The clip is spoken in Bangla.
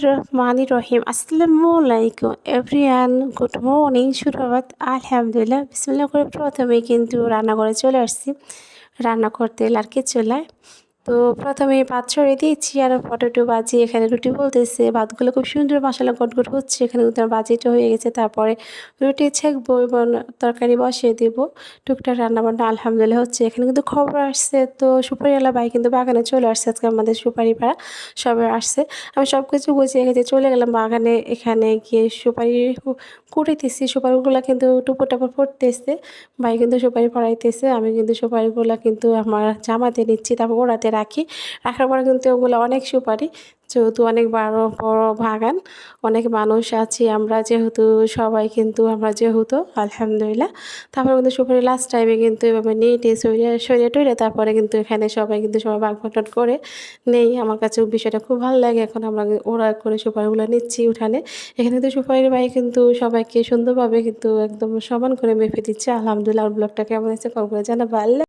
রহমানির রহিম আসসালামু আলাইকুম এভরিয়ান গুড মর্নিং সুপ্রভাত আলহামদুলিল্লাহ বিসমিল্লাহ করে প্রথমে কিন্তু রান্না করে চলে আসছি। রান্না করতে লার্কি চুলায়। তো প্রথমে ভাত ছড়িয়ে দিয়েছি আর পটেটো বাজি এখানে রুটি বলতেছে। ভাতগুলো খুব সুন্দর মশলা গটগট হচ্ছে। এখানে কিন্তু বাজিটা হয়ে গেছে। তারপরে রুটি ছেঁকবো এবং তরকারি বসিয়ে দেব। টুকটাক রান্নাবান্না আলহামদুলিল্লাহ হচ্ছে। এখানে কিন্তু খবর আসছে। তো সুপারিওয়ালা ভাই কিন্তু বাগানে চলে আসছে। আজকে আমাদের সুপারি পাড়া সবাই আসছে। আমি সব কিছু গুছিয়ে গেছে চলে গেলাম বাগানে। এখানে গিয়ে সুপারি কুড়িতেছি। সুপারিগুলো কিন্তু টুপো টাপর পড়তেছে। ভাই কিন্তু সুপারি পড়াইতেছে। আমি কিন্তু সুপারিগুলো কিন্তু আমার জামাতে নিচ্ছি। তারপর ওড়াতে রাখি। রাখার পরে কিন্তু ওগুলো অনেক সুপারি। যেহেতু অনেক বড় বড় বাগান, অনেক মানুষ আছি আমরা, যেহেতু সবাই কিন্তু আমরা যেহেতু, আলহামদুলিল্লাহ। তারপরে কিন্তু সুপারি লাস্ট টাইমে কিন্তু এভাবে নেটে সরিয়ে সরিয়ে টরিয়ে তারপরে কিন্তু এখানে সবাই কিন্তু সবাই বাঘ বটন করে নেই। আমার কাছে বিষয়টা খুব ভালো লাগে এখন আমরা ওরা করে সুপারিগুলো নিচ্ছি উঠানে। এখানে কিন্তু সুপারির ভাই কিন্তু সবাইকে সুন্দরভাবে কিন্তু একদম সমান করে মেপে দিচ্ছে। আলহামদুলিল্লাহ ব্লগটা কেমন হয়েছে কম করে জানা ভালো